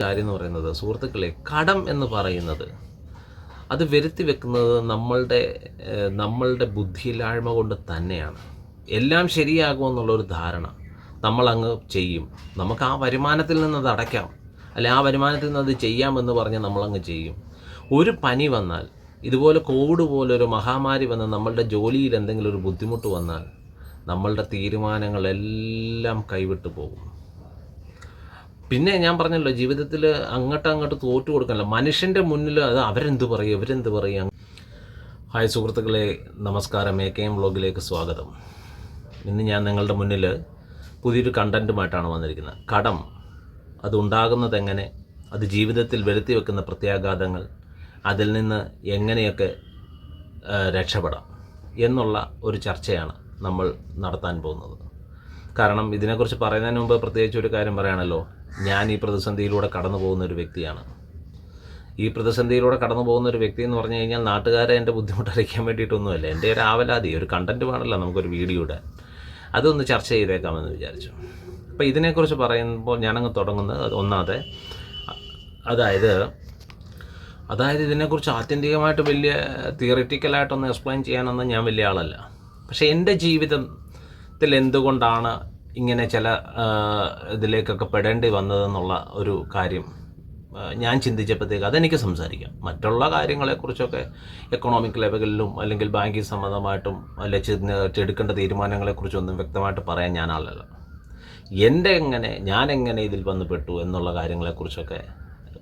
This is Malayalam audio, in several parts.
കാര്യം എന്ന് പറയുന്നത് സുഹൃത്തുക്കളെ കടം എന്ന് പറയുന്നത്. അത് വരുത്തി വെക്കുന്നത് നമ്മളുടെ നമ്മളുടെ ബുദ്ധിയില്ലായ്മ കൊണ്ട് തന്നെയാണ്. എല്ലാം ശരിയാകുമെന്നുള്ളൊരു ധാരണ നമ്മളങ്ങ് ചെയ്യും. നമുക്ക് ആ വരുമാനത്തിൽ നിന്ന് അത് അടയ്ക്കാം. അല്ലെ ആ വരുമാനത്തിൽ നിന്ന് അത് ചെയ്യാമെന്ന് പറഞ്ഞ് നമ്മളങ്ങ് ചെയ്യും. ഒരു പനി വന്നാൽ ഇതുപോലെ കോവിഡ് പോലൊരു മഹാമാരി വന്ന് നമ്മളുടെ ജോലിയിൽ എന്തെങ്കിലും ഒരു ബുദ്ധിമുട്ട് വന്നാൽ നമ്മളുടെ തീരുമാനങ്ങളെല്ലാം കൈവിട്ടു പോകും. പിന്നെ ഞാൻ പറഞ്ഞല്ലോ ജീവിതത്തിൽ അങ്ങോട്ട് അങ്ങോട്ട് തോറ്റു കൊടുക്കാനല്ല. മനുഷ്യന്റെ മുന്നിൽ അത് അവരെന്ത് പറയും ഇവരെന്ത് പറയും? ഹായ് സുഹൃത്തുക്കളെ നമസ്കാരം. എ കെ എം വ്ളോഗിലേക്ക് സ്വാഗതം. ഇന്ന് ഞാൻ നിങ്ങളുടെ മുന്നിൽ പുതിയൊരു കണ്ടന്റുമായിട്ടാണ് വന്നിരിക്കുന്നത്. കടം അതുണ്ടാകുന്നത് എങ്ങനെ? അത് ജീവിതത്തിൽ വരുത്തി വെക്കുന്ന പ്രത്യാഘാതങ്ങൾ അതിൽ നിന്ന് എങ്ങനെയൊക്കെ രക്ഷപ്പെടാം എന്നുള്ള ഒരു ചർച്ചയാണ് നമ്മൾ നടത്താൻ പോകുന്നത്. കാരണം ഇതിനെക്കുറിച്ച് പറയുന്നതിന് മുമ്പ് പ്രത്യേകിച്ച് ഒരു കാര്യം പറയാണല്ലോ. ഞാൻ ഈ പ്രതിസന്ധിയിലൂടെ കടന്നു പോകുന്ന ഒരു വ്യക്തിയാണ്. ഈ പ്രതിസന്ധിയിലൂടെ കടന്നു പോകുന്ന ഒരു വ്യക്തി എന്ന് പറഞ്ഞു കഴിഞ്ഞാൽ നാട്ടുകാരെ എന്റെ ബുദ്ധിമുട്ടറിയിക്കാൻ വേണ്ടിയിട്ടൊന്നുമല്ല. എന്റെ ഒരു ആവലാതി ഒരു കണ്ടന്റ് വേണമല്ലോ നമുക്കൊരു വീഡിയോ അതൊന്ന് ചർച്ച ചെയ്തേക്കാമെന്ന് വിചാരിച്ചു. അപ്പോൾ ഇതിനെക്കുറിച്ച് പറയുമ്പോൾ ഞാനങ്ങ് തുടങ്ങുന്നത് അത് ഒന്നാമത്തെ അതായത് അതായത് ഇതിനെക്കുറിച്ച് ആത്യന്തികമായിട്ട് വലിയ തിയറിറ്റിക്കലായിട്ടൊന്ന് എക്സ്പ്ലെയിൻ ചെയ്യാനൊന്നും ഞാൻ വലിയ ആളല്ല. പക്ഷേ എന്റെ ജീവിതത്തിൽ എന്തുകൊണ്ടാണ് ഇങ്ങനെ ചില ഇതിലേക്കൊക്കെ പെടേണ്ടി വന്നതെന്നുള്ള ഒരു കാര്യം ഞാൻ ചിന്തിച്ചപ്പോഴത്തേക്ക് അതെനിക്ക് സംസാരിക്കാം. മറ്റുള്ള കാര്യങ്ങളെക്കുറിച്ചൊക്കെ എക്കണോമിക് ലെവലിലും അല്ലെങ്കിൽ ബാങ്കിങ് സംബന്ധമായിട്ടും അല്ലെങ്കിൽ എടുക്കേണ്ട തീരുമാനങ്ങളെക്കുറിച്ചൊന്നും വ്യക്തമായിട്ട് പറയാൻ ഞാൻ ആളല്ല. എന്റെ എങ്ങനെ ഞാൻ എങ്ങനെ ഇതിൽ വന്ന് പെട്ടു എന്നുള്ള കാര്യങ്ങളെക്കുറിച്ചൊക്കെ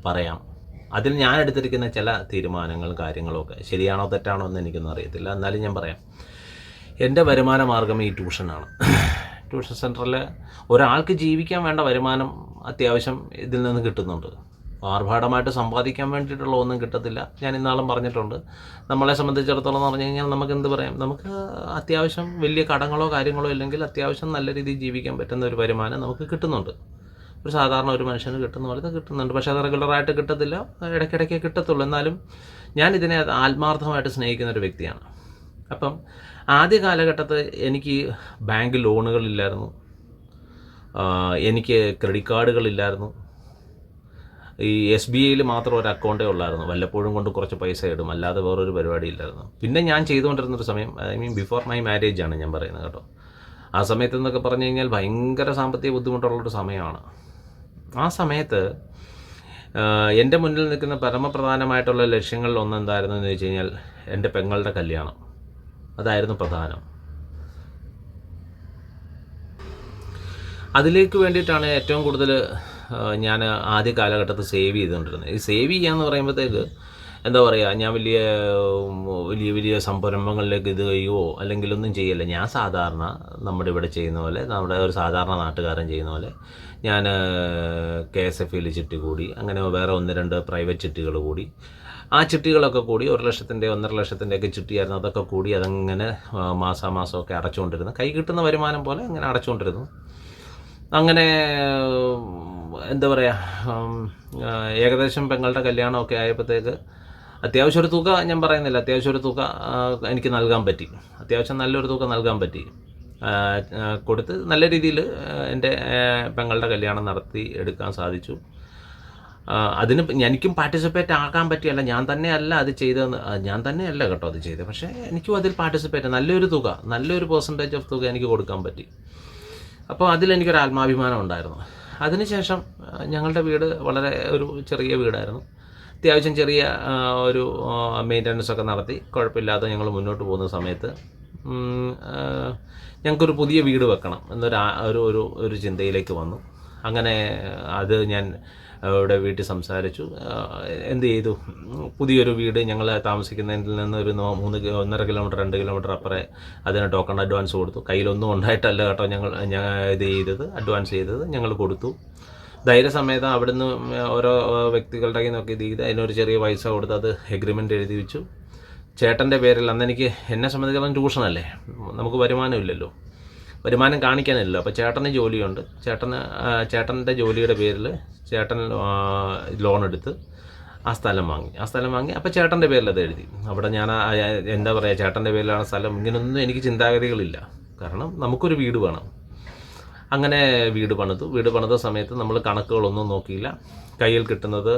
പറയാം. അതിൽ ഞാൻ എടുത്തിരിക്കുന്ന ചില തീരുമാനങ്ങളും കാര്യങ്ങളും ഒക്കെ ശരിയാണോ തെറ്റാണോ എന്ന് എനിക്കൊന്നും അറിയത്തില്ല. എന്നാലും ഞാൻ പറയാം. എന്റെ വരുമാന മാർഗം ഈ ട്യൂഷനാണ്. ട്യൂഷൻ സെന്ററിൽ ഒരാൾക്ക് ജീവിക്കാൻ വേണ്ട വരുമാനം അത്യാവശ്യം ഇതിൽ നിന്ന് കിട്ടുന്നുണ്ട്. ആർഭാടമായിട്ട് സമ്പാദിക്കാൻ വേണ്ടിയിട്ടുള്ള ഒന്നും കിട്ടത്തില്ല. ഞാൻ ഇന്നാളും പറഞ്ഞിട്ടുണ്ട്. നമ്മളെ സംബന്ധിച്ചിടത്തോളം എന്ന് പറഞ്ഞു കഴിഞ്ഞാൽ നമുക്ക് എന്ത് പറയാം? നമുക്ക് അത്യാവശ്യം വലിയ കടങ്ങളോ കാര്യങ്ങളോ ഇല്ലെങ്കിൽ അത്യാവശ്യം നല്ല രീതിയിൽ ജീവിക്കാൻ പറ്റുന്ന ഒരു വരുമാനം നമുക്ക് കിട്ടുന്നുണ്ട്. ഒരു സാധാരണ ഒരു മനുഷ്യന് കിട്ടുന്ന പോലെ കിട്ടുന്നുണ്ട്. പക്ഷേ അത് റെഗുലറായിട്ട് കിട്ടത്തില്ല. ഇടയ്ക്കിടയ്ക്ക് കിട്ടത്തുള്ളൂ. എന്നാലും ഞാൻ ഇതിനെ ആത്മാർത്ഥമായിട്ട് സ്നേഹിക്കുന്ന ഒരു വ്യക്തിയാണ്. അപ്പം ആദ്യ കാലഘട്ടത്തിൽ എനിക്ക് ബാങ്ക് ലോണുകളില്ലായിരുന്നു. എനിക്ക് ക്രെഡിറ്റ് കാർഡുകളില്ലായിരുന്നു. ഈ എസ് ബി ഐയിൽ മാത്രം ഒരു അക്കൗണ്ടേ ഉള്ളായിരുന്നു. വല്ലപ്പോഴും കൊണ്ട് കുറച്ച് പൈസ ഇടും. അല്ലാതെ വേറൊരു പരിപാടി ഇല്ലായിരുന്നു പിന്നെ ഞാൻ ചെയ്തുകൊണ്ടിരുന്നൊരു സമയം I mean before my marriage ആണ് ഞാൻ പറയുന്നത് കേട്ടോ. ആ സമയത്ത് എന്നൊക്കെ പറഞ്ഞു കഴിഞ്ഞാൽ ഭയങ്കര സാമ്പത്തിക ബുദ്ധിമുട്ടുള്ളൊരു സമയമാണ്. ആ സമയത്ത് എന്റെ മുന്നിൽ നിൽക്കുന്ന പരമപ്രധാനമായിട്ടുള്ള ലക്ഷ്യങ്ങളിൽ ഒന്ന് എന്തായിരുന്നു എന്ന് വെച്ച് കഴിഞ്ഞാൽ എന്റെ പെങ്ങളുടെ കല്യാണം. അതായിരുന്നു പ്രധാനം. അതിലേക്ക് വേണ്ടിയിട്ടാണ് ഏറ്റവും കൂടുതൽ ഞാൻ ആദ്യ കാലഘട്ടത്തിൽ സേവ് ചെയ്തുകൊണ്ടിരുന്നത്. ഈ സേവ് ചെയ്യാന്ന് പറയുമ്പോഴത്തേക്ക് എന്താ പറയുക ഞാൻ വലിയ വലിയ വലിയ സംരംഭങ്ങളിലേക്ക് ഇത് ചെയ്യുമോ അല്ലെങ്കിൽ ഒന്നും ചെയ്യല്ല. ഞാൻ സാധാരണ നമ്മുടെ ഇവിടെ ചെയ്യുന്ന പോലെ നമ്മുടെ ഒരു സാധാരണ നാട്ടുകാരൻ ചെയ്യുന്ന പോലെ ഞാൻ കെ എസ് എഫ് ഇയിൽ ചിട്ടി കൂടി അങ്ങനെ വേറെ ഒന്ന് രണ്ട് പ്രൈവറ്റ് ചിട്ടികൾ കൂടി ആ ചിട്ടികളൊക്കെ കൂടി ഒരു ലക്ഷത്തിന്റെ ഒന്നര ലക്ഷത്തിന്റെയൊക്കെ ചിട്ടിയായിരുന്നു. അതൊക്കെ കൂടി അതങ്ങനെ മാസാമാസമൊക്കെ അടച്ചുകൊണ്ടിരുന്നു. കൈ കിട്ടുന്ന വരുമാനം പോലെ അങ്ങനെ അടച്ചുകൊണ്ടിരുന്നു. അങ്ങനെ എന്താ പറയുക ഏകദേശം പെങ്ങളുടെ കല്യാണമൊക്കെ ആയപ്പോഴത്തേക്ക് അത്യാവശ്യം ഒരു തുക ഞാൻ പറയുന്നില്ല അത്യാവശ്യം ഒരു തുക എനിക്ക് നൽകാൻ പറ്റി. അത്യാവശ്യം നല്ലൊരു തുക നൽകാൻ പറ്റി. കൊടുത്ത് നല്ല രീതിയിൽ എന്റെ പെങ്ങളുടെ കല്യാണം നടത്തി എടുക്കാൻ സാധിച്ചു. അതിന് എനിക്കും പാർട്ടിസിപ്പേറ്റ് ആക്കാൻ പറ്റിയല്ല. ഞാൻ തന്നെയല്ല അത് ചെയ്തതെന്ന്. ഞാൻ തന്നെയല്ല കേട്ടോ അത് ചെയ്തത്. പക്ഷേ എനിക്കും അതിൽ പാർട്ടിസിപ്പേറ്റ് നല്ലൊരു തുക നല്ലൊരു പെർസെന്റേജ് ഓഫ് തുക എനിക്ക് കൊടുക്കാൻ പറ്റി. അപ്പോൾ അതിലെനിക്കൊരു ആത്മാഭിമാനം ഉണ്ടായിരുന്നു. അതിനുശേഷം ഞങ്ങളുടെ വീട് വളരെ ഒരു ചെറിയ വീടായിരുന്നു. അത്യാവശ്യം ചെറിയ ഒരു മെയിന്റനൻസ് ഒക്കെ നടത്തി. കുഴപ്പമില്ലാതെ ഞങ്ങൾ മുന്നോട്ട് പോകുന്ന സമയത്ത് ഞങ്ങൾക്കൊരു പുതിയ വീട് വെക്കണം എന്നൊരു ഒരു ഒരു ചിന്തയിലേക്ക് വന്നു. അങ്ങനെ അത് ഞാൻ ഇവിടെ വീട്ടിൽ സംസാരിച്ചു. എന്ത് ചെയ്തു? പുതിയൊരു വീട് ഞങ്ങൾ താമസിക്കുന്നതിൽ നിന്ന് ഒരു മൂന്ന് ഒന്നര കിലോമീറ്റർ രണ്ട് കിലോമീറ്റർ അപ്പുറേ അതിന് ടോക്കൺ അഡ്വാൻസ് കൊടുത്തു. കയ്യിലൊന്നും ഉണ്ടായിട്ടല്ല കേട്ടോ ഞങ്ങൾ ഇത് ചെയ്തത് അഡ്വാൻസ് ചെയ്തത്. ഞങ്ങൾ കൊടുത്തു. ധൈര്യസമേതം അവിടുന്ന് ഓരോ വ്യക്തികളുടെ കയ്യിൽ നിന്നൊക്കെ ഇത് ചെയ്ത് അതിനൊരു ചെറിയ പൈസ കൊടുത്ത് അത് എഗ്രിമെന്റ് എഴുതി വെച്ചു. ചേട്ടന്റെ പേരിൽ അന്ന് എനിക്ക് എന്നെ സംബന്ധിച്ചിടത്തോളം ട്യൂഷനല്ലേ നമുക്ക് വരുമാനമില്ലല്ലോ വരുമാനം കാണിക്കാനില്ലല്ലോ. അപ്പോൾ ചേട്ടന് ജോലിയുണ്ട്. ചേട്ടന് ചേട്ടന്റെ ജോലിയുടെ പേരിൽ ചേട്ടൻ ലോൺ എടുത്ത് ആ സ്ഥലം വാങ്ങി. ആ സ്ഥലം വാങ്ങി. അപ്പോൾ ചേട്ടന്റെ പേരിൽ അത് എഴുതി. അവിടെ ഞാൻ എന്താ പറയുക ചേട്ടന്റെ പേരിലാണ് സ്ഥലം. ഇങ്ങനൊന്നും എനിക്ക് ചിന്താഗതികളില്ല. കാരണം നമുക്കൊരു വീട് വേണം. അങ്ങനെ വീട് പണിതു. വീട് പണിത സമയത്ത് നമ്മൾ കണക്കുകളൊന്നും നോക്കിയില്ല. കയ്യിൽ കിട്ടുന്നത്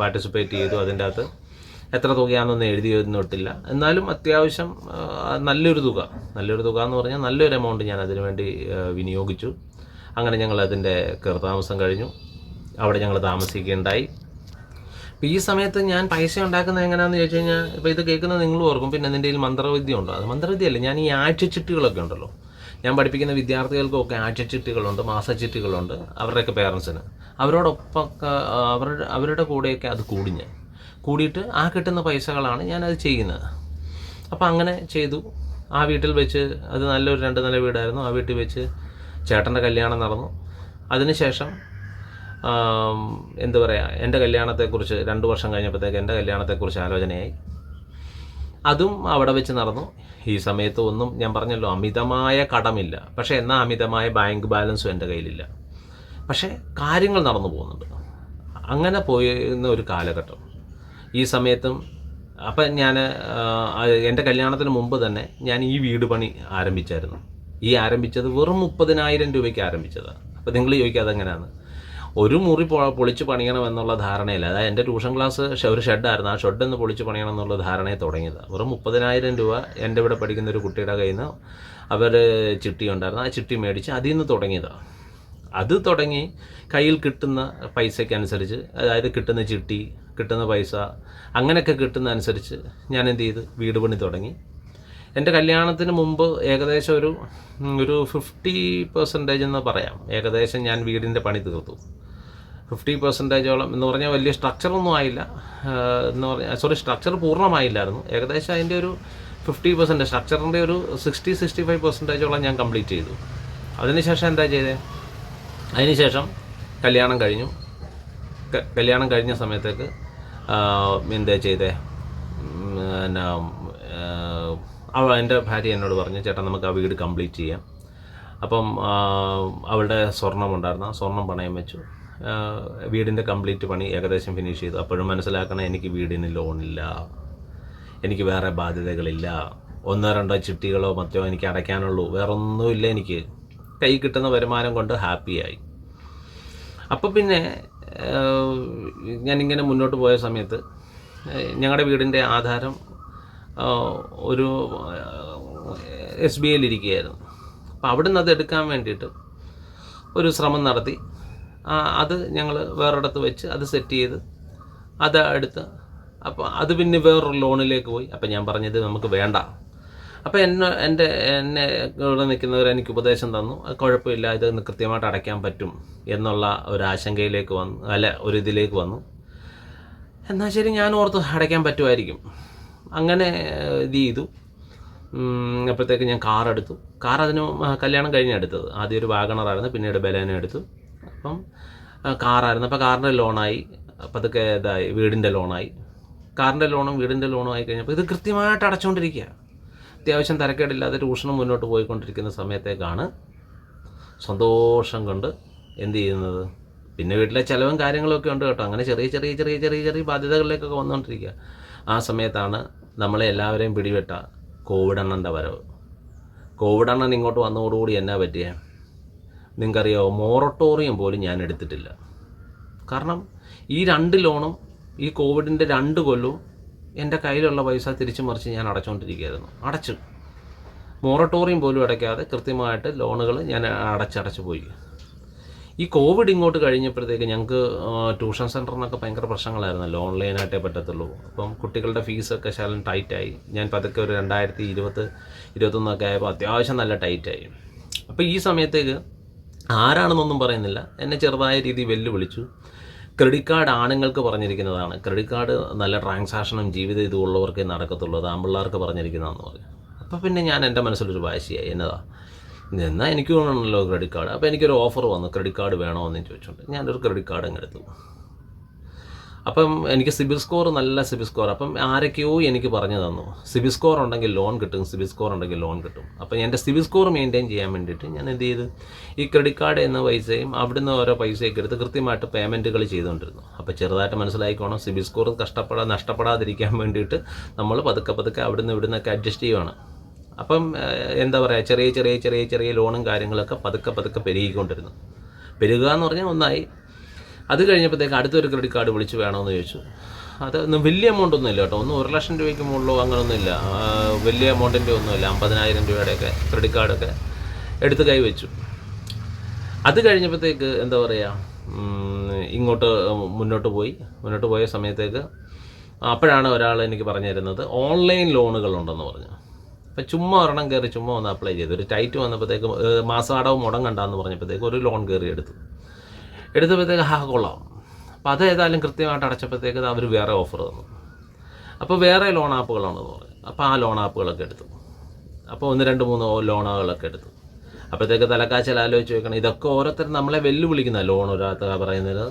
പാർട്ടിസിപ്പേറ്റ് ചെയ്തു. അതിന്റെ അകത്ത് എത്ര തുകയാണെന്നൊന്നും എഴുതിയൊന്നിട്ടില്ല. എന്നാലും അത്യാവശ്യം നല്ലൊരു തുക. നല്ലൊരു തുക എന്ന് പറഞ്ഞാൽ നല്ലൊരു എമൗണ്ട് ഞാൻ അതിനു വേണ്ടി വിനിയോഗിച്ചു. അങ്ങനെ ഞങ്ങൾ അതിന്റെ കയർതാമസം കഴിഞ്ഞു. അവിടെ ഞങ്ങൾ താമസിക്കുകയുണ്ടായി. അപ്പോൾ ഈ സമയത്ത് ഞാൻ പൈസ ഉണ്ടാക്കുന്നത് എങ്ങനെയാണെന്ന് ചോദിച്ചു കഴിഞ്ഞാൽ ഇപ്പോൾ ഇത് കേൾക്കുന്നത് നിങ്ങൾ ഓർക്കും. പിന്നെ എന്റെ കയ്യിൽ മന്ത്രവിദ്യ ഉണ്ടോ? അത് മന്ത്രവിദ്യയല്ല. ഞാൻ ഈ ആഴ്ചച്ചിട്ടുകളൊക്കെ ഉണ്ടല്ലോ. ഞാൻ പഠിപ്പിക്കുന്ന വിദ്യാർത്ഥികൾക്കൊക്കെ ആഴ്ചച്ചിട്ടുകളുണ്ട് മാസച്ചിട്ടുകളുണ്ട് അവരുടെയൊക്കെ പേരൻസിന് അവരോടൊപ്പമൊക്കെ അവരുടെ അവരുടെ കൂടെയൊക്കെ അത് കൂടി ഞാൻ. കൂടിയിട്ട് ആ കിട്ടുന്ന പൈസകളാണ് ഞാനത് ചെയ്യുന്നത്. അപ്പോൾ അങ്ങനെ ചെയ്തു. ആ വീട്ടിൽ വെച്ച് അത് നല്ലൊരു രണ്ട് നില വീടായിരുന്നു. ആ വീട്ടിൽ വെച്ച് ചേട്ടന്റെ കല്യാണം നടന്നു. അതിനുശേഷം എന്ത് പറയുക എന്റെ കല്യാണത്തെക്കുറിച്ച് രണ്ട് വർഷം കഴിഞ്ഞപ്പോഴത്തേക്ക് എന്റെ കല്യാണത്തെക്കുറിച്ച് ആലോചനയായി. അതും അവിടെ വെച്ച് നടന്നു. ഈ സമയത്ത് ഒന്നും ഞാൻ പറഞ്ഞല്ലോ അമിതമായ കടമില്ല. പക്ഷേ എന്നാൽ അമിതമായ ബാങ്ക് ബാലൻസും എന്റെ കയ്യിലില്ല. പക്ഷേ കാര്യങ്ങൾ നടന്നു പോകുന്നുണ്ട്. അങ്ങനെ പോയിരുന്ന ഒരു കാലഘട്ടം. ഈ സമയത്തും അപ്പം ഞാൻ എന്റെ കല്യാണത്തിന് മുമ്പ് തന്നെ ഞാൻ ഈ വീട് പണി ആരംഭിച്ചായിരുന്നു. ഈ ആരംഭിച്ചത് വെറും മുപ്പതിനായിരം രൂപയ്ക്ക് ആരംഭിച്ചതാണ്. അപ്പോൾ നിങ്ങൾ ചോദിക്കുക അതെങ്ങനെയാണ് ഒരു മുറി പൊളിച്ച് പണിയണം എന്നുള്ള ധാരണയില്ല. അതായത് എന്റെ ട്യൂഷൻ ക്ലാസ് ഒരു ഷെഡായിരുന്നു. ആ ഷെഡ് ഒന്ന് പൊളിച്ച് പണിയണം എന്നുള്ള ധാരണയെ തുടങ്ങിയത്. വെറും മുപ്പതിനായിരം രൂപ എന്റെ ഇവിടെ പഠിക്കുന്ന ഒരു കുട്ടിയുടെ കയ്യിൽ നിന്ന് അവർ ചിട്ടി ഉണ്ടായിരുന്നു. ആ ചിട്ടി മേടിച്ച് അതിൽ നിന്ന് തുടങ്ങിയതാണ്. അത് തുടങ്ങി കയ്യിൽ കിട്ടുന്ന പൈസയ്ക്കനുസരിച്ച് അതായത് കിട്ടുന്ന ചിട്ടി കിട്ടുന്ന പൈസ അങ്ങനെയൊക്കെ കിട്ടുന്ന അനുസരിച്ച് ഞാൻ എന്ത് ചെയ്ത് വീട് പണി തുടങ്ങി. എന്റെ കല്യാണത്തിന് മുമ്പ് ഏകദേശം ഒരു ഒരു ഫിഫ്റ്റി പെർസെന്റേജ് എന്ന് പറയാം. ഏകദേശം ഞാൻ വീടിന്റെ പണി തീർത്തു. ഫിഫ്റ്റി പെർസെന്റേജോളം എന്ന് പറഞ്ഞാൽ വലിയ സ്ട്രക്ചറൊന്നും ആയില്ല. എന്ന് പറഞ്ഞാൽ സോറി സ്ട്രക്ചർ പൂർണമായില്ലായിരുന്നു. ഏകദേശം അതിന്റെ ഒരു ഫിഫ്റ്റി പെർസെന്റേജ് സ്ട്രക്ചറിന്റെ ഒരു സിക്സ്റ്റി സിക്സ്റ്റി ഫൈവ് പെർസെന്റേജോളം ഞാൻ കംപ്ലീറ്റ് ചെയ്തു. അതിനുശേഷം എന്താ ചെയ്തത് അതിനുശേഷം കല്യാണം കഴിഞ്ഞു. കല്യാണം കഴിഞ്ഞ സമയത്തേക്ക് എന്താ ചെയ്തേ? അവൾ എന്റെ ഭാര്യ എന്നോട് പറഞ്ഞു ചേട്ടാ നമുക്ക് ആ വീട് കംപ്ലീറ്റ് ചെയ്യാം. അപ്പം അവളുടെ സ്വർണം ഉണ്ടായിരുന്നു. ആ സ്വർണം പണയം വെച്ചു. വീടിന്റെ കംപ്ലീറ്റ് പണി ഏകദേശം ഫിനിഷ് ചെയ്തു. അപ്പോഴും മനസ്സിലാക്കണം എനിക്ക് വീടിന് ലോണില്ല എനിക്ക് വേറെ ബാധ്യതകളില്ല. ഒന്നോ രണ്ടോ ചിട്ടികളോ മറ്റോ എനിക്ക് അടയ്ക്കാനുള്ളൂ. വേറെ ഒന്നുമില്ല എനിക്ക്. കൈ കിട്ടുന്ന വരുമാനം കൊണ്ട് ഹാപ്പിയായി അപ്പോൾ പിന്നെ ഞാനിങ്ങനെ മുന്നോട്ട് പോയ സമയത്ത് ഞങ്ങളുടെ വീടിന്റെ ആധാരം ഒരു എസ് ബി ഐയിൽ ഇരിക്കുകയായിരുന്നു. അപ്പോൾ അവിടെ നിന്ന് അത് എടുക്കാൻ വേണ്ടിയിട്ട് ഒരു ശ്രമം നടത്തി. അത് ഞങ്ങൾ വേറൊരിടത്ത് വെച്ച് അത് സെറ്റ് ചെയ്ത് അത് എടുത്ത് അപ്പോൾ അത് പിന്നെ വേറൊരു ലോണിലേക്ക് പോയി. അപ്പോൾ ഞാൻ പറഞ്ഞത് നമുക്ക് വേണ്ട. അപ്പോൾ എന്നെ എന്റെ എന്നെ ഇവിടെ നിൽക്കുന്നവർ എനിക്ക് ഉപദേശം തന്നു. കുഴപ്പമില്ല ഇത് കൃത്യമായിട്ട് അടയ്ക്കാൻ പറ്റും എന്നുള്ള ഒരു ആശങ്കയിലേക്ക് വന്നു അല്ല ഒരു ഇതിലേക്ക് വന്നു. എന്നാൽ ശരി ഞാൻ ഓർത്ത് അടയ്ക്കാൻ പറ്റുമായിരിക്കും. അങ്ങനെ ഇത് ചെയ്തു. അപ്പോഴത്തേക്ക് ഞാൻ കാർ എടുത്തു. കാർ അതിന് കല്യാണം കഴിഞ്ഞ് എടുത്തത്. ആദ്യം ഒരു വാഗണറായിരുന്നു പിന്നീട് ബലേന എടുത്തു. അപ്പം കാറായിരുന്നു അപ്പോൾ കാറിന്റെ ലോണായി അപ്പം അതൊക്കെ ഇതായി വീടിന്റെ ലോണായി കാറിന്റെ ലോണും വീടിന്റെ ലോണും ആയി കഴിഞ്ഞപ്പോൾ ഇത് കൃത്യമായിട്ട് അടച്ചുകൊണ്ടിരിക്കുക അത്യാവശ്യം തരക്കേടില്ലാതെ ട്യൂഷനും മുന്നോട്ട് പോയിക്കൊണ്ടിരിക്കുന്ന സമയത്തേക്കാണ് സന്തോഷം കൊണ്ട് എന്ത് ചെയ്യുന്നത്. പിന്നെ വീട്ടിലെ ചിലവും കാര്യങ്ങളൊക്കെ ഉണ്ട് കേട്ടോ. അങ്ങനെ ചെറിയ ചെറിയ ചെറിയ ചെറിയ ചെറിയ ബാധ്യതകളിലേക്കൊക്കെ വന്നുകൊണ്ടിരിക്കുക ആ സമയത്താണ് നമ്മളെ എല്ലാവരെയും പിടിവിട്ട കോവിഡ് എണ്ണന്റെ വരവ്. കോവിഡ് എണ്ണൻ ഇങ്ങോട്ട് വന്നതോടുകൂടി എന്നാ പറ്റിയേ? നിങ്ങൾക്കറിയോ മോറട്ടോറിയം പോലും ഞാൻ എടുത്തിട്ടില്ല. കാരണം ഈ രണ്ട് ലോണും ഈ കോവിഡിന്റെ രണ്ട് കൊല്ലവും എന്റെ കയ്യിലുള്ള പൈസ തിരിച്ചു മറിച്ച് ഞാൻ അടച്ചുകൊണ്ടിരിക്കുകയായിരുന്നു അടച്ചു. മൊറട്ടോറിയം പോലും അടയ്ക്കാതെ കൃത്യമായിട്ട് ലോണുകൾ ഞാൻ അടച്ചടച്ച് പോയി. ഈ കോവിഡ് ഇങ്ങോട്ട് കഴിഞ്ഞപ്പോഴത്തേക്ക് ഞങ്ങൾക്ക് ട്യൂഷൻ സെന്ററിനൊക്കെ ഭയങ്കര പ്രശ്നങ്ങളായിരുന്നല്ലോ ഓൺലൈനായിട്ടേ പറ്റത്തുള്ളൂ. അപ്പം കുട്ടികളുടെ ഫീസൊക്കെ ശകലം ടൈറ്റായി ഞാൻ പതുക്കെ ഒരു രണ്ടായിരത്തി ഇരുപത് ഇരുപത്തൊന്നൊക്കെ ആയപ്പോൾ അത്യാവശ്യം നല്ല ടൈറ്റായി അപ്പോൾ ഈ സമയത്തേക്ക് ആരാണെന്നൊന്നും പറയുന്നില്ല. എന്നെ ചെറുതായ രീതിയിൽ വെല്ലുവിളിച്ചു. ക്രെഡിറ്റ് കാർഡ് ആണുങ്ങൾക്ക് പറഞ്ഞിരിക്കുന്നതാണ്. ക്രെഡിറ്റ് കാർഡ് നല്ല ട്രാൻസാക്ഷനും ജീവിത ഇതുമുള്ളവർക്കേ നടക്കത്തുള്ളൂ. ആമ്പിള്ളേർക്ക് പറഞ്ഞിരിക്കുന്നതെന്ന് പറഞ്ഞു അപ്പോൾ പിന്നെ ഞാൻ എന്റെ മനസ്സിലൊരു വാശിയായി. എന്നതാ? എന്നാൽ എനിക്ക് വേണമല്ലോ ക്രെഡിറ്റ് കാർഡ്. അപ്പോൾ എനിക്കൊരു ഓഫർ വന്നു. ക്രെഡിറ്റ് കാർഡ് വേണമെന്ന് ചോദിച്ചോണ്ട് ഞാനൊരു ക്രെഡിറ്റ് കാർഡ് അങ്ങ് എടുത്തു. അപ്പം എനിക്ക് സിബിൽ സ്കോർ നല്ല സിബിൽ സ്കോർ. അപ്പം ആരൊക്കെയോ എനിക്ക് പറഞ്ഞു തന്നു. സിബിൽ സ്കോർ ഉണ്ടെങ്കിൽ ലോൺ കിട്ടും സിബിൽ സ്കോർ ഉണ്ടെങ്കിൽ ലോൺ കിട്ടും. അപ്പം എന്റെ സിബിൽ സ്കോർ മെയിന്റെയിൻ ചെയ്യാൻ വേണ്ടിയിട്ട് ഞാൻ എന്ത് ചെയ്തു? ഈ ക്രെഡിറ്റ് കാർഡ് എന്ന പൈസയും അവിടുന്ന് ഓരോ പൈസയൊക്കെ എടുത്ത് കൃത്യമായിട്ട് പേയ്മെന്റുകൾ ചെയ്തുകൊണ്ടിരുന്നു. അപ്പോൾ ചെറുതായിട്ട് മനസ്സിലായിക്കോണം സിബിൽ സ്കോർ കഷ്ടപ്പെടാ നഷ്ടപ്പെടാതിരിക്കാൻ വേണ്ടിയിട്ട് നമ്മൾ പതുക്കെ പതുക്കെ അവിടുന്ന് ഇവിടുന്നൊക്കെ അഡ്ജസ്റ്റ് ചെയ്യുവാണ്. അപ്പം എന്താ പറയുക ചെറിയ ചെറിയ ചെറിയ ചെറിയ ലോണും കാര്യങ്ങളൊക്കെ പതുക്കെ പതുക്കെ പെരുകിക്കൊണ്ടിരുന്നു. പെരുകുക എന്ന് പറഞ്ഞാൽ ഒന്നായി. അത് കഴിഞ്ഞപ്പോഴത്തേക്ക് അടുത്തൊരു ക്രെഡിറ്റ് കാർഡ് വിളിച്ച് വേണമെന്ന് ചോദിച്ചു. അത് വലിയ എമൗണ്ട് ഒന്നും ഇല്ല കേട്ടോ. ഒന്നും ഒരു ലക്ഷം രൂപയ്ക്ക് മുകളിലോ അങ്ങനെയൊന്നും ഇല്ല. വലിയ എമൗണ്ടിന്റെ ഒന്നുമില്ല അമ്പതിനായിരം രൂപയുടെയൊക്കെ ക്രെഡിറ്റ് കാർഡൊക്കെ എടുത്ത് കൈവച്ചു അത് കഴിഞ്ഞപ്പോഴത്തേക്ക് എന്താ പറയുക ഇങ്ങോട്ട് മുന്നോട്ട് പോയി. മുന്നോട്ട് പോയ സമയത്തേക്ക് അപ്പോഴാണ് ഒരാൾ എനിക്ക് പറഞ്ഞു തരുന്നത് ഓൺലൈൻ ലോണുകളുണ്ടെന്ന് പറഞ്ഞു. അപ്പം ചുമ്മാ ഒരെണ്ണം കയറി ചുമ്മാ ഒന്ന് അപ്ലൈ ചെയ്തു. ഒരു ടൈറ്റ് വന്നപ്പോഴത്തേക്ക് മാസാടവും മുടങ്ങണ്ടെന്ന് പറഞ്ഞപ്പോഴത്തേക്ക് ഒരു ലോൺ കയറി എടുത്തു. എടുത്തപ്പോഴത്തേക്ക് ഹാ കൊള്ളാം. അപ്പം അത് ഏതായാലും കൃത്യമായിട്ട് അടച്ചപ്പോഴത്തേക്ക് അവർ വേറെ ഓഫർ തന്നു. അപ്പോൾ വേറെ ലോൺ ആപ്പുകളാണെന്ന് പറഞ്ഞു. അപ്പോൾ ആ ലോൺ ആപ്പുകളൊക്കെ എടുത്തു. അപ്പോൾ ഒന്ന് രണ്ട് മൂന്ന് ലോണുകളൊക്കെ എടുത്തു. അപ്പോഴത്തേക്ക് തലക്കാച്ചൽ ആലോചിച്ച് വെക്കണം. ഇതൊക്കെ ഓരോരുത്തരും നമ്മളെ വെല്ലുവിളിക്കുന്ന ലോൺ ഒരാത്ത പറയുന്നത്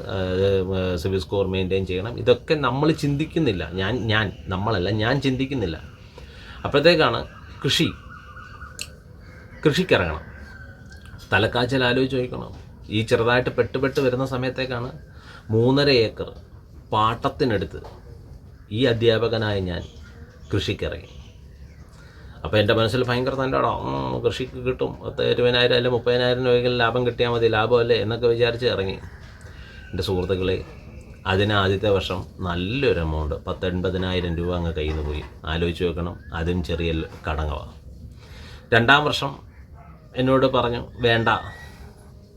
സിവിൽ സ്കോർ മെയിന്റെയിൻ ചെയ്യണം. ഇതൊക്കെ നമ്മൾ ചിന്തിക്കുന്നില്ല. ഞാൻ ഞാൻ നമ്മളല്ല ഞാൻ ചിന്തിക്കുന്നില്ല. അപ്പോഴത്തേക്കാണ് കൃഷി കൃഷിക്കിറങ്ങണം തലക്കാച്ചൽ ആലോചിച്ച് നോക്കണം ഈ ചെറുതായിട്ട് പെട്ട് പെട്ട് വരുന്ന സമയത്തേക്കാണ് മൂന്നര ഏക്കർ പാട്ടത്തിനെടുത്ത് ഈ അധ്യാപകനായ ഞാൻ കൃഷിക്കിറങ്ങി. അപ്പോൾ എന്റെ മനസ്സിൽ ഭയങ്കര തന്റെ കൃഷിക്ക് കിട്ടും പത്ത് ഇരുപതിനായിരം അല്ലെങ്കിൽ മുപ്പതിനായിരം രൂപയെങ്കിലും ലാഭം കിട്ടിയാൽ മതി ലാഭമല്ലേ എന്നൊക്കെ വിചാരിച്ച് ഇറങ്ങി. എന്റെ സുഹൃത്തുക്കളെ അതിന് ആദ്യത്തെ വർഷം നല്ലൊരു എമൗണ്ട് പത്ത് എൺപതിനായിരം രൂപ അങ്ങ് കയ്യിൽ നിന്ന് പോയി. ആലോചിച്ച് വെക്കണം അതും ചെറിയ കടങ്ങവാണ് രണ്ടാം വർഷം എന്നോട് പറഞ്ഞു വേണ്ട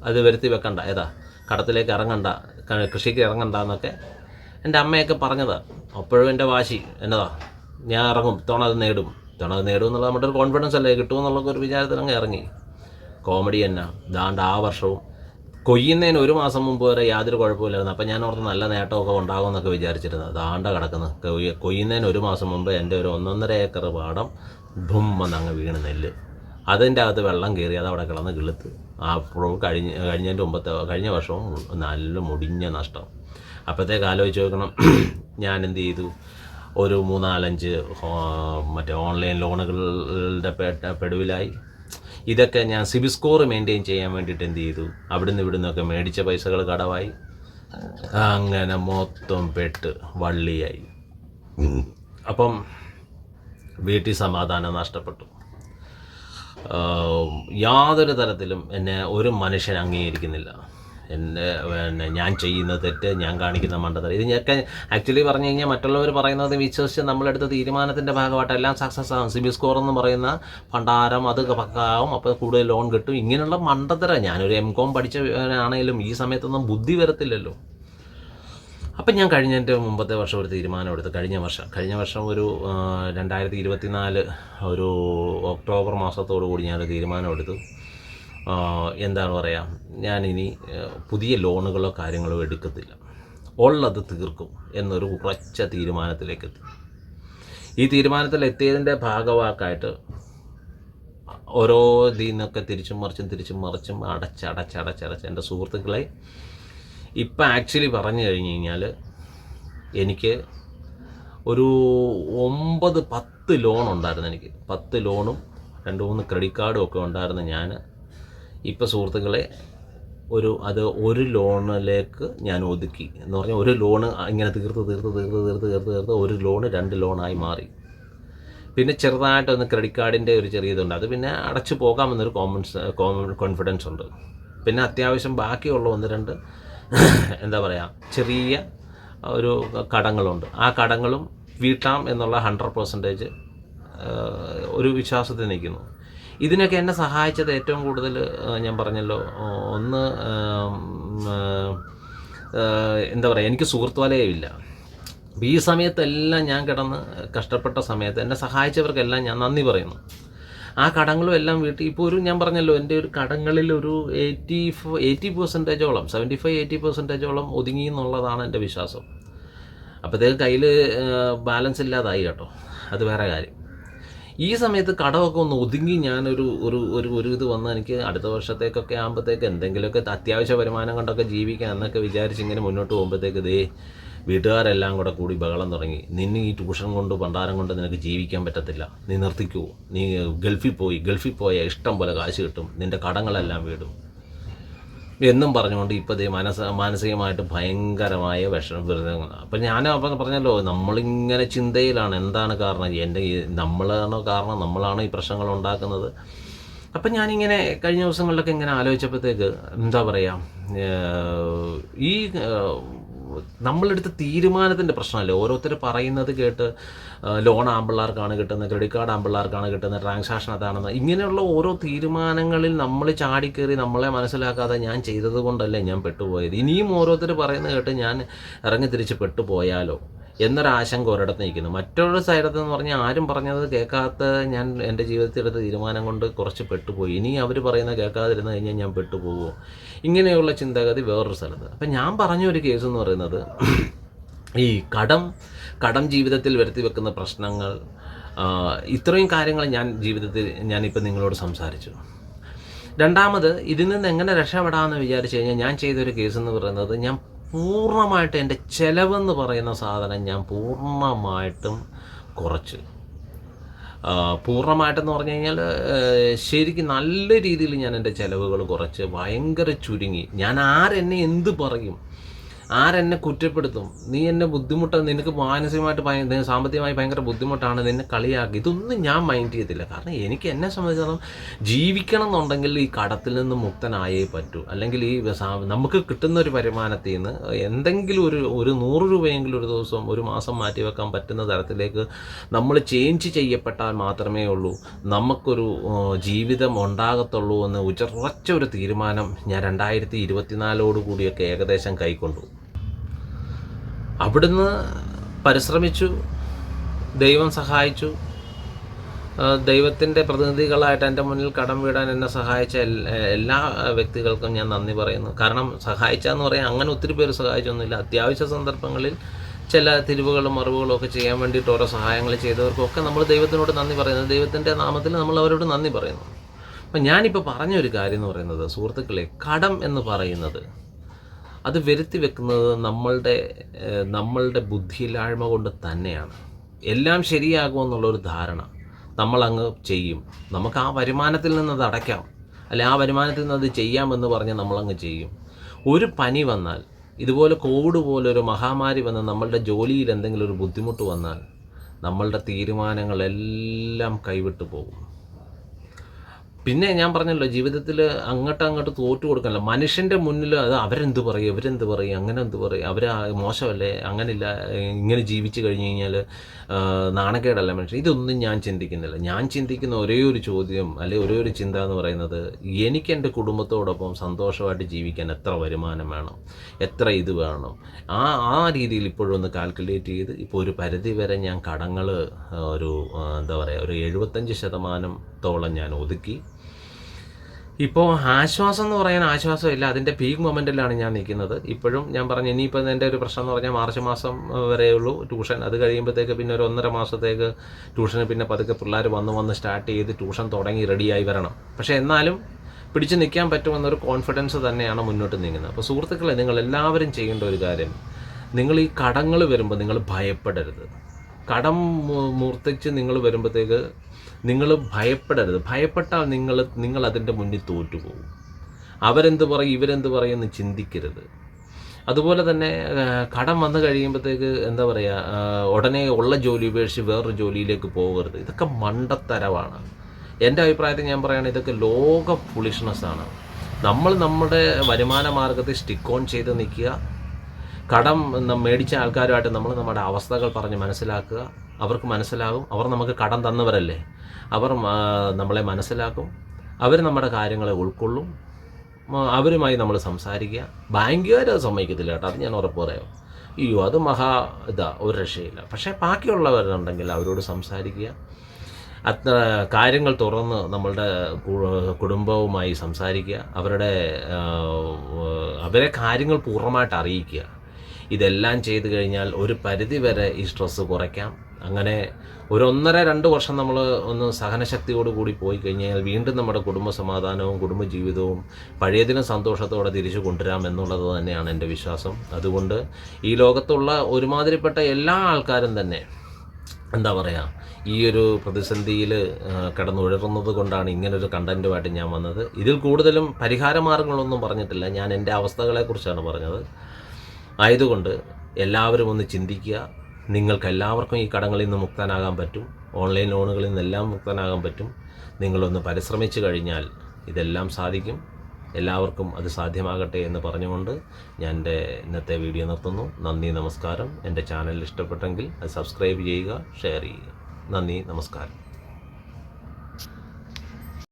അത് വരുത്തി വെക്കണ്ട. ഏതാ? കടത്തിലേക്ക് ഇറങ്ങണ്ട. കൃഷിക്ക് ഇറങ്ങണ്ട എന്നൊക്കെ എന്റെ അമ്മയൊക്കെ പറഞ്ഞതാ. അപ്പോഴും എന്റെ വാശി. എന്നതാ? ഞാൻ ഇറങ്ങും. ഇത്തവണ അത് നേടും. ഇത്തവണ അത് നേടും എന്നുള്ള നമ്മുടെ ഒരു കോൺഫിഡൻസ് അല്ലേ? കിട്ടുമെന്നുള്ള ഒരു വിചാരത്തിൽ അങ്ങ് ഇറങ്ങി. കോമഡി തന്നെ. ദാണ്ട് ആ വർഷവും. കൊയ്യുന്നതിന് ഒരു മാസം മുമ്പ് വരെ യാതൊരു കുഴപ്പമില്ലായിരുന്നു അപ്പം ഞാൻ ഓർത്ത് നല്ല നേട്ടമൊക്കെ ഉണ്ടാകും എന്നൊക്കെ വിചാരിച്ചിരുന്നത്. ദാണ്ട കിടക്കുന്നത് കൊയ്യ കൊയ്യുന്നതിന് ഒരു മാസം മുമ്പ് എന്റെ ഒരു ഒന്നൊന്നര ഏക്കർ പാടം ഭുമ്മെന്ന് അങ്ങ് വീണ് നെല്ല്. അതിന്റെ അകത്ത് വെള്ളം കയറി അത് അവിടെ കിടന്ന് കിളുത്ത്. ആ പ്രോ കഴിഞ്ഞ കഴിഞ്ഞതിന്റെ മുമ്പത്തെ കഴിഞ്ഞ വർഷവും നല്ല മുടിഞ്ഞ നഷ്ടം. അപ്പോഴത്തേക്ക് ആലോചിച്ച് നോക്കണം. ഞാൻ എന്ത് ചെയ്തു? ഒരു മൂന്നാലഞ്ച് മറ്റേ ഓൺലൈൻ ലോണുകളുടെ പെടുവിലായി. ഇതൊക്കെ ഞാൻ സിബിൽ സ്കോർ മെയിന്റെയിൻ ചെയ്യാൻ വേണ്ടിയിട്ട് എന്ത് ചെയ്തു? അവിടുന്ന് ഇവിടുന്നൊക്കെ മേടിച്ച പൈസകൾ കടവായി. അങ്ങനെ മൊത്തം പെട്ട് വള്ളിയായി. അപ്പം വീട്ടിൽ സമാധാനം നഷ്ടപ്പെട്ടു. യാതൊരു തരത്തിലും എന്നെ ഒരു മനുഷ്യൻ അംഗീകരിക്കുന്നില്ല. എന്റെ പിന്നെ ഞാൻ ചെയ്യുന്ന തെറ്റ് ഞാൻ കാണിക്കുന്ന മണ്ടത്തരം ഇത് ഞൊക്കെ ആക്ച്വലി പറഞ്ഞു കഴിഞ്ഞാൽ മറ്റുള്ളവർ പറയുന്നത് വിശ്വസിച്ച് നമ്മളെടുത്ത തീരുമാനത്തിന്റെ ഭാഗമായിട്ട് എല്ലാം സക്സസ് ആകും സിബിൽ സ്കോർ എന്ന് പറയുന്ന ഭണ്ഡാരം അത് പക്കാവും അപ്പോൾ കൂടുതൽ ലോൺ കിട്ടും. ഇങ്ങനെയുള്ള മണ്ടത്തരം ഞാനൊരു എം കോം പഠിച്ചവനാണേലും ഈ സമയത്തൊന്നും ബുദ്ധി വരത്തില്ലല്ലോ. അപ്പം ഞാൻ കഴിഞ്ഞ കഴിഞ്ഞതിന്റെ മുമ്പത്തെ വർഷം ഒരു തീരുമാനം എടുത്തു. കഴിഞ്ഞ വർഷം. കഴിഞ്ഞ വർഷം ഒരു രണ്ടായിരത്തി ഇരുപത്തിനാല് ഒരു ഒക്ടോബർ മാസത്തോടു കൂടി ഞാനൊരു തീരുമാനം എടുത്തു. എന്താണ് പറയുക ഞാനിനി പുതിയ ലോണുകളോ കാര്യങ്ങളോ എടുക്കത്തില്ല. ഉള്ളത് തീർക്കും എന്നൊരു ഉറച്ച തീരുമാനത്തിലേക്ക് എത്തി ഈ തീരുമാനത്തിൽ എത്തിയതിന്റെ ഭാഗവാക്കായിട്ട് ഓരോ ഇതിൽ തിരിച്ചും മറിച്ചും തിരിച്ചും മറിച്ചും അടച്ചടച്ചടച്ചടച്ച് എന്റെ സുഹൃത്തുക്കളെ ഇപ്പം ആക്ച്വലി പറഞ്ഞു കഴിഞ്ഞ് കഴിഞ്ഞാൽ എനിക്ക് ഒരു ഒമ്പത് പത്ത് ലോൺ ഉണ്ടായിരുന്നു എനിക്ക്. പത്ത് ലോണും രണ്ട് മൂന്ന് ക്രെഡിറ്റ് കാർഡും ഒക്കെ ഉണ്ടായിരുന്നു ഞാൻ. ഇപ്പോൾ സുഹൃത്തുക്കളെ ഒരു അത് ഒരു ലോണിലേക്ക് ഞാൻ ഒതുക്കി. എന്ന് പറഞ്ഞാൽ ഒരു ലോണ് ഇങ്ങനെ തീർത്ത് തീർത്ത് തീർത്ത് തീർത്ത് തീർത്ത് തീർത്ത് ഒരു ലോണ് രണ്ട് ലോണായി മാറി. പിന്നെ ചെറുതായിട്ടൊന്ന് ക്രെഡിറ്റ് കാർഡിന്റെ ഒരു ചെറിയ ഇതുണ്ട് അത് പിന്നെ അടച്ചു പോകാമെന്നൊരു കോമൺസ് കോമൺ കോൺഫിഡൻസ് ഉണ്ട്. പിന്നെ അത്യാവശ്യം ബാക്കിയുള്ള ഒന്ന് രണ്ട് എന്താ പറയുക ചെറിയ ഒരു കടങ്ങളുണ്ട്. ആ കടങ്ങളും വീട്ടാം എന്നുള്ള ഹൺഡ്രഡ് പെർസെന്റേജ് ഒരു വിശ്വാസത്തിൽ നിൽക്കുന്നു. ഇതിനൊക്കെ എന്നെ സഹായിച്ചത് ഏറ്റവും കൂടുതൽ ഞാൻ പറഞ്ഞല്ലോ ഒന്ന് എന്താ പറയുക എനിക്ക് സുഹൃത്ത് അപ്പോൾ ഈ സമയത്തെല്ലാം ഞാൻ കിടന്ന് കഷ്ടപ്പെട്ട സമയത്ത് എന്നെ സഹായിച്ചവർക്കെല്ലാം ഞാൻ നന്ദി പറയുന്നു. ആ കടങ്ങളും എല്ലാം വീട്ടിൽ ഇപ്പോൾ ഒരു ഞാൻ പറഞ്ഞല്ലോ എന്റെ ഒരു കടങ്ങളിൽ ഒരു എയ്റ്റി എയ്റ്റി പെർസെന്റേജോളം സെവന്റി ഫൈവ് എയ്റ്റി പെർസെന്റേജോളം ഒതുങ്ങി എന്നുള്ളതാണ് എന്റെ വിശ്വാസം. അപ്പോഴത്തേക്ക് കയ്യിൽ ബാലൻസ് ഇല്ലാതായി കേട്ടോ. അത് വേറെ കാര്യം. ഈ സമയത്ത് കടമൊക്കെ ഒന്ന് ഒതുങ്ങി ഞാനൊരു ഒരു ഒരു ഒരു ഇത് വന്ന് എനിക്ക് അടുത്ത വർഷത്തേക്കൊക്കെ ആകുമ്പോഴത്തേക്ക് എന്തെങ്കിലുമൊക്കെ അത്യാവശ്യ വരുമാനം കൊണ്ടൊക്കെ ജീവിക്കാം എന്നൊക്കെ വിചാരിച്ച് ഇങ്ങനെ മുന്നോട്ട് പോകുമ്പോഴത്തേക്ക് ദേ വീട്ടുകാരെല്ലാം കൂടെ കൂടി ബഹളം തുടങ്ങി. നിന്നെ ഈ ട്യൂഷൻ കൊണ്ട് ഭണ്ഡാരം കൊണ്ട് നിനക്ക് ജീവിക്കാൻ പറ്റത്തില്ല. നീ നിർത്തിക്കൂ. നീ ഗൾഫിൽ പോയി. ഗൾഫിൽ പോയാൽ ഇഷ്ടം പോലെ കാശ് കിട്ടും. നിന്റെ കടങ്ങളെല്ലാം വീടും. എന്നും പറഞ്ഞുകൊണ്ട് ഇപ്പോൾ ദേ മനസ്സ് മാനസികമായിട്ട് ഭയങ്കരമായ വിഷമം അപ്പം ഞാൻ അപ്പം പറഞ്ഞല്ലോ നമ്മളിങ്ങനെ ചിന്തയിലാണ്. എന്താണ് കാരണം? എന്റെ നമ്മളാണോ കാരണം? നമ്മളാണോ ഈ പ്രശ്നങ്ങൾ ഉണ്ടാക്കുന്നത്? അപ്പം ഞാനിങ്ങനെ കഴിഞ്ഞ ദിവസങ്ങളിലൊക്കെ ഇങ്ങനെ ആലോചിച്ചപ്പോഴത്തേക്ക് എന്താ പറയുക ഈ നമ്മളെടുത്ത തീരുമാനത്തിന്റെ പ്രശ്നമല്ലേ? ഓരോരുത്തർ പറയുന്നത് കേട്ട് ലോൺ ആമ്പിള്ളേർക്കാണ് കിട്ടുന്നത് ക്രെഡിറ്റ് കാർഡ് ആമ്പിള്ളേർക്കാണ് കിട്ടുന്നത് ട്രാൻസാക്ഷൻ അതാണെന്ന്. ഇങ്ങനെയുള്ള ഓരോ തീരുമാനങ്ങളിൽ നമ്മൾ ചാടിക്കയറി നമ്മളെ മനസ്സിലാക്കാതെ ഞാൻ ചെയ്തത് കൊണ്ടല്ലേ ഞാൻ പെട്ടുപോയത്. ഇനിയും ഓരോരുത്തർ പറയുന്നത് കേട്ട് ഞാൻ ഇറങ്ങി തിരിച്ച് പെട്ടുപോയാലോ? എന്നൊരാശങ്ക ഒരിടത്ത് നിൽക്കുന്നു. മറ്റൊരു സൈഡത്ത് എന്ന് പറഞ്ഞാൽ ആരും പറഞ്ഞത് കേൾക്കാത്ത ഞാൻ എന്റെ ജീവിതത്തിൽ എടുത്ത തീരുമാനം കൊണ്ട് കുറച്ച് പെട്ടുപോയി. ഇനി അവർ പറയുന്ന കേൾക്കാതിരുന്ന് കഴിഞ്ഞാൽ ഞാൻ പെട്ടുപോകുമോ? ഇങ്ങനെയുള്ള ചിന്താഗതി വേറൊരു സ്ഥലത്ത്. അപ്പം ഞാൻ പറഞ്ഞ ഒരു കേസ് എന്ന് പറയുന്നത് ഈ കടം കടം ജീവിതത്തിൽ വരുത്തി വെക്കുന്ന പ്രശ്നങ്ങൾ ഇത്രയും കാര്യങ്ങൾ ഞാൻ ജീവിതത്തിൽ ഞാനിപ്പോൾ നിങ്ങളോട് സംസാരിച്ചു. രണ്ടാമത് ഇതിൽ നിന്ന് എങ്ങനെ രക്ഷപ്പെടാമെന്ന് വിചാരിച്ചു കഴിഞ്ഞാൽ ഞാൻ ചെയ്തൊരു കേസ് എന്ന് പറയുന്നത് ഞാൻ പൂർണമായിട്ട് എന്റെ ചെലവെന്ന് പറയുന്ന സാധനം ഞാൻ പൂർണമായിട്ടും കുറച്ച്. പൂർണമായിട്ടെന്ന് പറഞ്ഞു കഴിഞ്ഞാൽ ശരിക്കും നല്ല രീതിയിൽ ഞാൻ എന്റെ ചിലവുകൾ കുറച്ച് ഭയങ്കര ചുരുങ്ങി. ഞാൻ ആരെന്നെ എന്ത് പറയും? ആരെന്നെ കുറ്റപ്പെടുത്തും? നീ എന്നെ ബുദ്ധിമുട്ട് നിനക്ക് മാനസികമായിട്ട് സാമ്പത്തികമായി ഭയങ്കര ബുദ്ധിമുട്ടാണ് നിന്നെ കളിയാക്കി. ഇതൊന്നും ഞാൻ മൈൻഡ് ചെയ്യത്തില്ല. കാരണം എനിക്ക് എന്നെ സംബന്ധിച്ചിടത്തോളം ജീവിക്കണം എന്നുണ്ടെങ്കിൽ ഈ കടത്തിൽ നിന്ന് മുക്തനായേ പറ്റൂ. അല്ലെങ്കിൽ ഈ നമുക്ക് കിട്ടുന്ന ഒരു വരുമാനത്തിൽ നിന്ന് എന്തെങ്കിലും ഒരു ഒരു നൂറ് രൂപയെങ്കിലും ഒരു ദിവസം ഒരു മാസം മാറ്റി വെക്കാൻ പറ്റുന്ന തരത്തിലേക്ക് നമ്മൾ ചേഞ്ച് ചെയ്യപ്പെട്ടാൽ മാത്രമേ ഉള്ളൂ. നമുക്കൊരു ജീവിതം ഉണ്ടാകത്തുള്ളൂ എന്ന് ഉറച്ച ഒരു തീരുമാനം ഞാൻ രണ്ടായിരത്തി ഇരുപത്തിനാലോട് കൂടിയൊക്കെ ഏകദേശം കൈക്കൊണ്ടു. അവിടുന്ന് പരിശ്രമിച്ചു ദൈവം സഹായിച്ചു. ദൈവത്തിന്റെ പ്രതിനിധികളായിട്ട് എന്റെ മുന്നിൽ കടം വീടാൻ എന്നെ സഹായിച്ച എല്ലാ വ്യക്തികൾക്കും ഞാൻ നന്ദി പറയുന്നു. കാരണം സഹായിച്ചെന്ന് പറയാൻ അങ്ങനെ ഒത്തിരി പേര് സഹായിച്ചൊന്നുമില്ല. അത്യാവശ്യ സന്ദർഭങ്ങളിൽ ചില തിരിവുകളും മറിവുകളും ഒക്കെ ചെയ്യാൻ വേണ്ടിയിട്ട് ഓരോ സഹായങ്ങൾ ചെയ്തവർക്കൊക്കെ നമ്മൾ ദൈവത്തിനോട് നന്ദി പറയുന്നു. ദൈവത്തിന്റെ നാമത്തിൽ നമ്മൾ അവരോട് നന്ദി പറയുന്നു. അപ്പം ഞാനിപ്പോൾ പറഞ്ഞൊരു കാര്യം എന്ന് പറയുന്നത് സുഹൃത്തുക്കളെ കടം എന്ന് പറയുന്നത് അത് വരുത്തി വെക്കുന്നത് നമ്മളുടെ നമ്മളുടെ ബുദ്ധിയില്ലായ്മ കൊണ്ട് തന്നെയാണ്. എല്ലാം ശരിയാകുമെന്നുള്ളൊരു ധാരണ നമ്മളങ്ങ് ചെയ്യും. നമുക്ക് ആ വരുമാനത്തിൽ നിന്ന് അത് അടയ്ക്കാം. അല്ലെ ആ വരുമാനത്തിൽ നിന്ന് അത് ചെയ്യാമെന്ന് പറഞ്ഞ് നമ്മളങ്ങ് ചെയ്യും. ഒരു പനി വന്നാൽ ഇതുപോലെ കോവിഡ് പോലെ ഒരു മഹാമാരി വന്ന് നമ്മളുടെ ജോലിയിൽ എന്തെങ്കിലും ഒരു ബുദ്ധിമുട്ട് വന്നാൽ നമ്മളുടെ തീരുമാനങ്ങളെല്ലാം കൈവിട്ടു പോകും. പിന്നെ ഞാൻ പറഞ്ഞല്ലോ ജീവിതത്തിൽ അങ്ങോട്ട് അങ്ങോട്ട് തോറ്റു കൊടുക്കണല്ലോ മനുഷ്യന്റെ മുന്നിൽ അത് അവരെന്ത് പറയും ഇവരെന്ത് പറയും അങ്ങനെ എന്ത് പറയും? അവർ മോശമല്ലേ? അങ്ങനില്ല ഇങ്ങനെ ജീവിച്ചു കഴിഞ്ഞ് കഴിഞ്ഞാൽ നാണക്കേടല്ല മനുഷ്യൻ. ഇതൊന്നും ഞാൻ ചിന്തിക്കുന്നില്ല. ഞാൻ ചിന്തിക്കുന്ന ഒരേ ഒരു ചോദ്യം അല്ലെ ഒരേ ഒരു ചിന്ത എന്ന് പറയുന്നത് എനിക്ക് എന്റെ കുടുംബത്തോടൊപ്പം സന്തോഷമായിട്ട് ജീവിക്കാൻ എത്ര വരുമാനം വേണം? എത്ര ഇത് വേണം? ആ ആ രീതിയിൽ ഇപ്പോഴൊന്ന് കാൽക്കുലേറ്റ് ചെയ്ത് ഇപ്പോൾ ഒരു പരിധി വരെ ഞാൻ കടങ്ങൾ ഒരു എന്താ പറയുക ഒരു എഴുപത്തഞ്ച് ശതമാനത്തോളം ഞാൻ ഒതുക്കി ഇപ്പോൾ ആശ്വാസം എന്ന് പറയാൻ ആശ്വാസമില്ല. അതിന്റെ പീക്ക് മൊമെന്റിലാണ് ഞാൻ നിൽക്കുന്നത്. ഇപ്പോഴും ഞാൻ പറഞ്ഞു ഇനിയിപ്പോൾ എന്റെ ഒരു പ്രശ്നം എന്ന് പറഞ്ഞാൽ മാർച്ച് മാസം വരെയുള്ളൂ ട്യൂഷൻ. അത് കഴിയുമ്പോഴത്തേക്ക് പിന്നെ ഒരു ഒന്നര മാസത്തേക്ക് ട്യൂഷന് പിന്നെ പതുക്കെ പിള്ളേർ വന്ന് വന്ന് സ്റ്റാർട്ട് ചെയ്ത് ട്യൂഷൻ തുടങ്ങി റെഡിയായി വരണം. പക്ഷേ എന്നാലും പിടിച്ചു നിൽക്കാൻ പറ്റുമെന്നൊരു കോൺഫിഡൻസ് തന്നെയാണ് മുന്നോട്ട് നീങ്ങുന്നത്. അപ്പോൾ സുഹൃത്തുക്കളെ നിങ്ങൾ എല്ലാവരും ചെയ്യേണ്ട ഒരു കാര്യം നിങ്ങൾ ഈ കടങ്ങൾ വരുമ്പോൾ നിങ്ങൾ ഭയപ്പെടരുത്. കടം മൂർത്തിച്ച് നിങ്ങൾ വരുമ്പോഴത്തേക്ക് നിങ്ങൾ ഭയപ്പെടരുത്. ഭയപ്പെട്ടാൽ നിങ്ങൾ നിങ്ങൾ അതിന്റെ മുന്നിൽ തോറ്റുപോകും. അവരെന്ത് പറയും ഇവരെന്ത് പറയും എന്ന് ചിന്തിക്കരുത്. അതുപോലെ തന്നെ കടം വന്നു കഴിയുമ്പോഴത്തേക്ക് എന്താ പറയുക ഉടനെ ഉള്ള ജോലി ഉപേക്ഷിച്ച് വേറൊരു ജോലിയിലേക്ക് പോകരുത്. ഇതൊക്കെ മണ്ടത്തരവാണ്. എന്റെ അഭിപ്രായത്തിൽ ഞാൻ പറയുകയാണെങ്കിൽ ഇതൊക്കെ ലോക ഫുളിഷ്നെസ്സാണ് നമ്മൾ നമ്മുടെ വരുമാന മാർഗത്തിൽ സ്റ്റിക്ക് ഓൺ ചെയ്ത് നിൽക്കുക. കടം മേടിച്ച ആൾക്കാരുമായിട്ട് നമ്മൾ നമ്മുടെ അവസ്ഥകൾ പറഞ്ഞ് മനസ്സിലാക്കുക. അവർക്ക് മനസ്സിലാകും അവർ നമുക്ക് കടം തന്നവരല്ലേ? അവർ നമ്മളെ മനസ്സിലാക്കും. അവർ നമ്മുടെ കാര്യങ്ങളെ ഉൾക്കൊള്ളും. അവരുമായി നമ്മൾ സംസാരിക്കുക. ബാങ്കുകാർ അത് സമ്മതിക്കത്തില്ല കേട്ടോ. അത് ഞാൻ ഉറപ്പ് പറയാം. അയ്യോ അത് മഹാ ഇതാ ഒരു രക്ഷയില്ല. പക്ഷേ ബാക്കിയുള്ളവരുണ്ടെങ്കിൽ അവരോട് സംസാരിക്കുക. അത്ര കാര്യങ്ങൾ തുറന്ന് നമ്മളുടെ കുടുംബവുമായി സംസാരിക്കുക. അവരുടെ അവരെ കാര്യങ്ങൾ പൂർണമായിട്ട് അറിയിക്കുക. ഇതെല്ലാം ചെയ്തു കഴിഞ്ഞാൽ ഒരു പരിധി വരെ ഈ സ്ട്രെസ്സ് കുറയ്ക്കാം. അങ്ങനെ ഒരു ഒന്നര രണ്ട് വർഷം നമ്മൾ ഒന്ന് സഹനശക്തിയോട് കൂടി പോയി കഴിഞ്ഞാൽ വീണ്ടും നമ്മുടെ കുടുംബ സമാധാനവും കുടുംബ കുടുംബജീവിതവും പഴയതിനും സന്തോഷത്തോടെ തിരിച്ചു കൊണ്ടുവരാം എന്നുള്ളത് തന്നെയാണ് എന്റെ വിശ്വാസം. അതുകൊണ്ട് ഈ ലോകത്തുള്ള ഒരുമാതിരിപ്പെട്ട എല്ലാ ആൾക്കാരും തന്നെ എന്താ പറയുക ഈ ഒരു പ്രതിസന്ധിയിൽ കിടന്നുഴറുന്നത് കൊണ്ടാണ് ഇങ്ങനൊരു കണ്ടന്റുമായിട്ട് ഞാൻ വന്നത്. ഇതിൽ കൂടുതലും പരിഹാര മാർഗങ്ങളൊന്നും പറഞ്ഞിട്ടില്ല. ഞാൻ എന്റെ അവസ്ഥകളെക്കുറിച്ചാണ് പറഞ്ഞത്. ആയതുകൊണ്ട് എല്ലാവരും ഒന്ന് ചിന്തിക്കുക. നിങ്ങൾക്ക് എല്ലാവർക്കും ഈ കടങ്ങളിൽ നിന്ന് മുക്തനാകാൻ പറ്റും. ഓൺലൈൻ ലോണുകളിൽ നിന്നെല്ലാം മുക്തനാകാൻ പറ്റും. നിങ്ങളൊന്ന് പരിശ്രമിച്ചു കഴിഞ്ഞാൽ ഇതെല്ലാം സാധിക്കും. എല്ലാവർക്കും അത് സാധ്യമാകട്ടെ എന്ന് പറഞ്ഞുകൊണ്ട് ഞാൻ എന്റെ ഇന്നത്തെ വീഡിയോ നിർത്തുന്നു. നന്ദി നമസ്കാരം. എന്റെ ചാനൽ ഇഷ്ടപ്പെട്ടെങ്കിൽ അത് സബ്സ്ക്രൈബ് ചെയ്യുക ഷെയർ ചെയ്യുക. നന്ദി നമസ്കാരം.